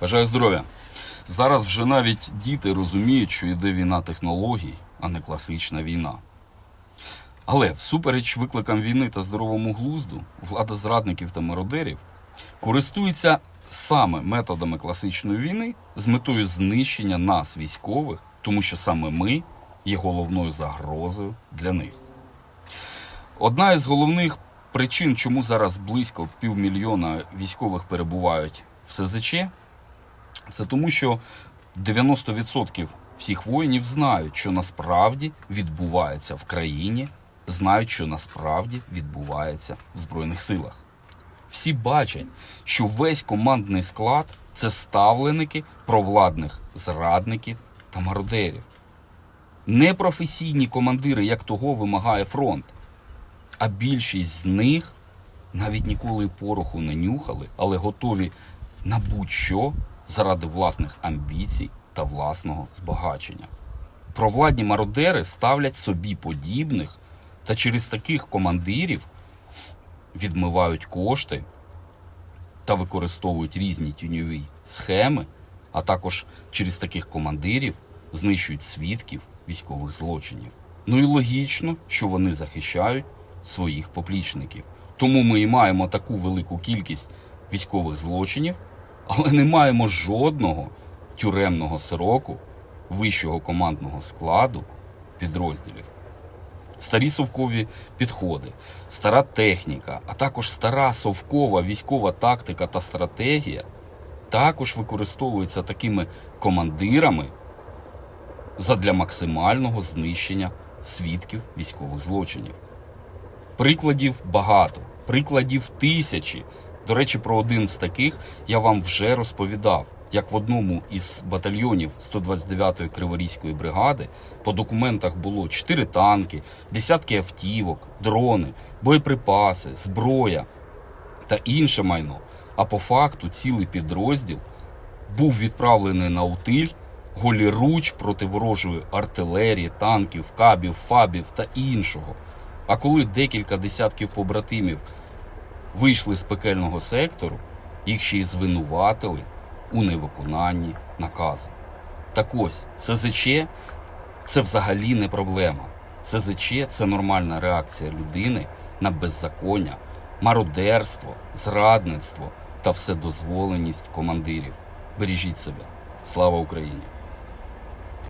Бажаю здоров'я. Зараз вже навіть діти розуміють, що йде війна технологій, а не класична війна. Але всупереч викликам війни та здоровому глузду, влада зрадників та мародерів користується саме методами класичної війни з метою знищення нас, військових, тому що саме ми є головною загрозою для них. Одна із головних причин, чому зараз близько півмільйона військових перебувають в СЗЧ, це тому, що 90% всіх воїнів знають, що насправді відбувається в країні, знають, що насправді відбувається в Збройних силах. Всі бачать, що весь командний склад це ставленики провладних зрадників та мародерів. Непрофесійні командири, як того вимагає фронт. А більшість з них навіть ніколи пороху не нюхали, але готові на будь-що заради власних амбіцій та власного збагачення. Провладні мародери ставлять собі подібних та через таких командирів відмивають кошти та використовують різні тіньові схеми, а також через таких командирів знищують свідків військових злочинів. Ну і логічно, що вони захищають своїх поплічників. Тому ми і маємо таку велику кількість військових злочинів, але не маємо жодного тюремного сроку вищого командного складу підрозділів старі совкові підходи, стара техніка, а також стара совкова військова тактика та стратегія також використовуються такими командирами задля максимального знищення свідків військових злочинів. Прикладів багато, прикладів тисячі. До речі, про один з таких я вам вже розповідав, як в одному із батальйонів 129-ї Криворізької бригади по документах було 4 танки, десятки автівок, дрони, боєприпаси, зброя та інше майно. А по факту цілий підрозділ був відправлений на утиль голіруч проти ворожої артилерії, танків, кабів, фабів та іншого. А коли декілька десятків побратимів вийшли з пекельного сектору, їх ще й звинуватили у невиконанні наказу. Так ось, СЗЧ це взагалі не проблема. СЗЧ це нормальна реакція людини на беззаконня, мародерство, зрадництво та вседозволеність командирів. Бережіть себе. Слава Україні!